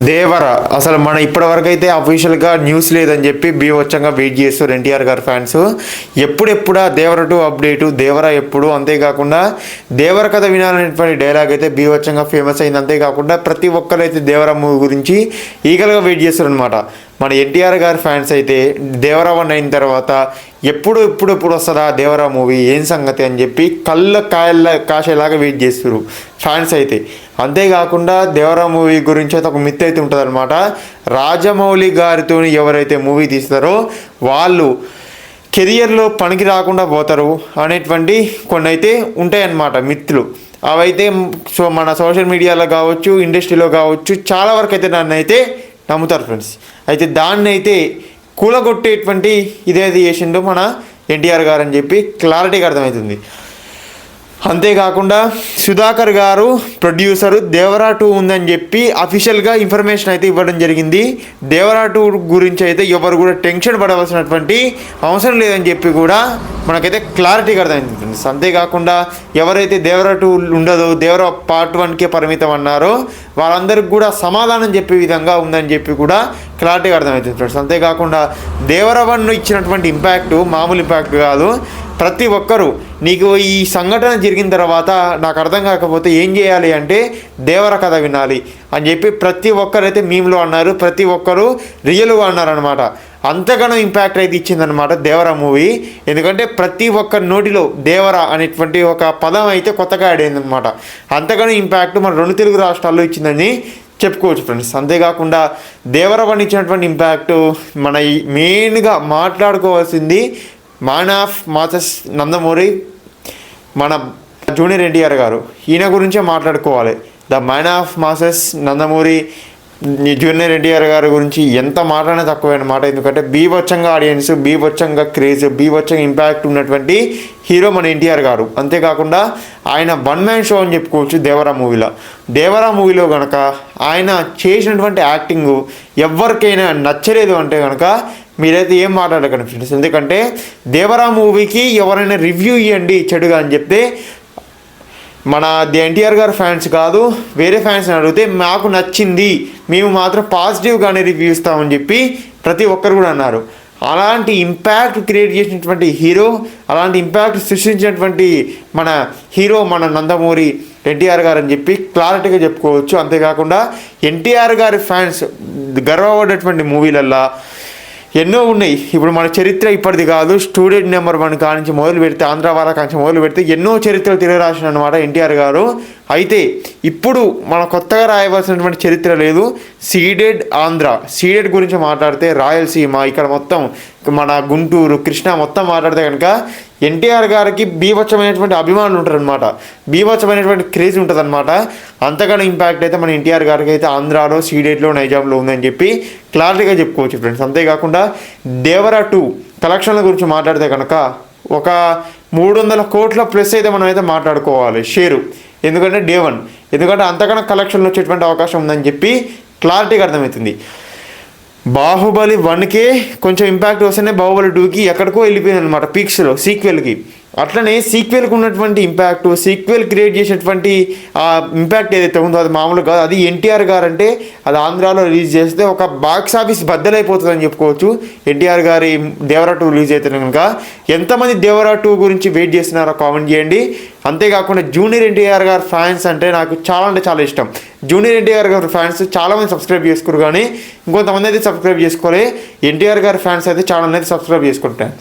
దేవర. అసలు మన ఇప్పటివరకు అయితే అఫీషియల్గా న్యూస్ లేదని చెప్పి బీవచ్చంగా వెయిట్ చేస్తారు ఎన్టీఆర్ గారు ఫ్యాన్స్ ఎప్పుడెప్పుడా దేవర టు అప్డేటు దేవర ఎప్పుడు అంతేకాకుండా దేవర కథ వినాలనేటువంటి డైలాగ్ అయితే బీవచ్చంగా ఫేమస్ అయింది. అంతేకాకుండా ప్రతి ఒక్కరైతే దేవర మూవీ గురించి ఈగల్గా వెయిట్ చేస్తారు అనమాట మన ఎన్టీఆర్ గారి ఫ్యాన్స్ అయితే దేవరా వన్ అయిన తర్వాత ఎప్పుడు ఎప్పుడు ఎప్పుడు వస్తుందా దేవరా మూవీ ఏం సంగతి అని చెప్పి కళ్ళ కాయల కాసేలాగా వెయిట్ చేస్తారు ఫ్యాన్స్ అయితే. అంతేకాకుండా దేవరా మూవీ గురించి అయితే ఒక మిత్ అయితే ఉంటుంది అనమాట రాజమౌళి గారితో ఎవరైతే మూవీ తీస్తారో వాళ్ళు కెరియర్లో పనికి రాకుండా పోతారు అనేటువంటి కొన్ని అయితే ఉంటాయన్నమాట మిత్తులు అవైతే సో మన సోషల్ మీడియాలో కావచ్చు ఇండస్ట్రీలో కావచ్చు చాలా వరకు అయితే నన్ను అయితే నమ్ముతారు ఫ్రెండ్స్. అయితే దాన్ని అయితే కూలగొట్టేటువంటి ఇదేది చేసిండో మన ఎన్టీఆర్ గారు అని చెప్పి క్లారిటీగా అర్థమవుతుంది. అంతేకాకుండా సుధాకర్ గారు ప్రొడ్యూసర్ దేవరా టూ ఉందని చెప్పి అఫీషియల్గా ఇన్ఫర్మేషన్ అయితే ఇవ్వడం జరిగింది. దేవరా టూ గురించి అయితే ఎవరు కూడా టెన్షన్ పడవలసినటువంటి అవసరం లేదని చెప్పి కూడా మనకైతే క్లారిటీగా అర్థమైంది. అంతేకాకుండా ఎవరైతే దేవరా టూ ఉండదో దేవరా పార్ట్ వన్కే పరిమితం అన్నారో వాళ్ళందరికీ కూడా సమాధానం చెప్పే విధంగా ఉందని చెప్పి కూడా క్లారిటీగా అర్థమవుతుంది ఫ్రెండ్స్. అంతేకాకుండా దేవర వన్ ఇచ్చినటువంటి ఇంపాక్ట్ మామూలు ఇంపాక్ట్ కాదు. ప్రతి ఒక్కరూ నీకు ఈ సంఘటన జరిగిన తర్వాత నాకు అర్థం కాకపోతే ఏం చేయాలి అంటే దేవర కథ వినాలి అని చెప్పి ప్రతి ఒక్కరైతే మీమ్లో అన్నారు. ప్రతి ఒక్కరు రియల్గా అన్నారనమాట అంతగనం ఇంపాక్ట్ అయితే ఇచ్చిందనమాట దేవర మూవీ. ఎందుకంటే ప్రతి ఒక్క నోటిలో దేవర అనేటువంటి ఒక పదం అయితే కొత్తగా యాడ్ అయిందనమాట అంతగానో ఇంపాక్ట్ మన రెండు తెలుగు రాష్ట్రాల్లో ఇచ్చిందని చెప్పుకోవచ్చు ఫ్రెండ్స్. అంతేకాకుండా దేవరవన్ ఇచ్చినటువంటి ఇంపాక్ట్ మన మెయిన్గా మాట్లాడుకోవాల్సింది మాన్ ఆఫ్ మాసెస్ నందమూరి మన జూనియర్ ఎన్టీఆర్ గారు. ఈయన గురించే మాట్లాడుకోవాలి. The man of masses Nandamuri junior NTR గారి గురించి ఎంత మాట్లాడే తక్కువైన మాట. ఎందుకంటే బీభత్సంగా ఆడియన్స్ బీభత్సంగా క్రేజ్ బీభత్సంగా ఇంపాక్ట్ ఉన్నటువంటి హీరో మన ఎన్టీఆర్ గారు. అంతేకాకుండా ఆయన వన్ మ్యాన్ షో అని చెప్పుకోవచ్చు దేవరా మూవీలో. దేవరా మూవీలో కనుక ఆయన చేసినటువంటి యాక్టింగ్ ఎవరికైనా నచ్చలేదు అంటే కనుక మీరైతే ఏం మాట్లాడకండి ఫ్రెండ్స్? ఎందుకంటే దేవరా మూవీకి ఎవరైనా రివ్యూ ఇవ్వండి చెడుగా అని చెప్తే మన ఎన్టీఆర్ గారు ఫ్యాన్స్ కాదు వేరే ఫ్యాన్స్ని అడిగితే మాకు నచ్చింది మేము మాత్రం పాజిటివ్గానే రివ్యూ ఇస్తామని చెప్పి ప్రతి ఒక్కరు కూడా అన్నారు. అలాంటి ఇంపాక్ట్ క్రియేట్ చేసినటువంటి హీరో అలాంటి ఇంపాక్ట్ సృష్టించినటువంటి మన హీరో మన నందమూరి ఎన్టీఆర్ గారు అని చెప్పి క్లారిటీగా చెప్పుకోవచ్చు. అంతేకాకుండా ఎన్టీఆర్ గారి ఫ్యాన్స్ గర్వపడేటువంటి మూవీలల్లో ఎన్నో ఉన్నాయి. ఇప్పుడు మన చరిత్ర ఇప్పటిది కాదు. స్టూడెంట్ నెంబర్ వన్ కానించి మొదలు పెడితే ఆంధ్ర వాళ్ళ కానించి మొదలు పెడితే ఎన్నో చరిత్రలు తెలియరాసిన అనమాట ఎన్టీఆర్ గారు. అయితే ఇప్పుడు మన కొత్తగా రాయవలసినటువంటి చరిత్ర లేదు. సీడెడ్ ఆంధ్ర. సీడెడ్ గురించి మాట్లాడితే రాయలసీమ ఇక్కడ మొత్తం మన గుంటూరు కృష్ణ మొత్తం మాట్లాడితే కనుక ఎన్టీఆర్ గారికి బీభత్సమైనటువంటి అభిమానులు ఉంటారనమాట బీభత్సమైనటువంటి క్రేజ్ ఉంటుంది అనమాట అంతగానో ఇంపాక్ట్ అయితే మన ఎన్టీఆర్ గారికి అయితే ఆంధ్రాలో సీడేట్లో నైజాంలో ఉందని చెప్పి క్లారిటీగా చెప్పుకోవచ్చు ఫ్రెండ్స్. అంతేకాకుండా దేవరా టూ కలెక్షన్ల గురించి మాట్లాడితే కనుక ఒక మూడు వందల కోట్ల ప్లస్ అయితే మనం అయితే మాట్లాడుకోవాలి షేరు. ఎందుకంటే డే వన్. ఎందుకంటే అంతకన్నా కలెక్షన్లు వచ్చేటువంటి అవకాశం ఉందని చెప్పి క్లారిటీగా అర్థమవుతుంది. బాహుబలి వన్కే కొంచెం ఇంపాక్ట్ వస్తేనే బాహుబలి టూకి ఎక్కడికో వెళ్ళిపోయింది అనమాట పీక్స్లో సీక్వెల్కి అట్లనే సీక్వెల్కి ఉన్నటువంటి ఇంపాక్ట్ సీక్వెల్ క్రియేట్ చేసినటువంటి ఆ ఇంపాక్ట్ ఏదైతే ఉందో అది మామూలు కాదు అది ఎన్టీఆర్ గారు అంటే అది ఆంధ్రాలో రిలీజ్ చేస్తే ఒక బాక్స్ ఆఫీస్ బద్దలైపోతుందని చెప్పుకోవచ్చు. ఎన్టీఆర్ గారి దేవరా టూ రిలీజ్ అయితే కనుక. ఎంతమంది దేవరా టూ గురించి వెయిట్ చేస్తున్నారో కామెంట్ చేయండి. అంతేకాకుండా జూనియర్ ఎన్టీఆర్ గారు ఫ్యాన్స్ అంటే నాకు చాలా అంటే చాలా ఇష్టం. జూనియర్ ఎన్టీఆర్ గారి ఫ్యాన్స్ చాలామంది సబ్స్క్రైబ్ చేసుకోరు కానీ ఇంకొంతమంది అయితే సబ్స్క్రైబ్ చేసుకోలే. ఎన్టీఆర్ గారి ఫ్యాన్స్ అయితే ఛానల్ అయితే సబ్స్క్రైబ్ చేసుకుంటారు.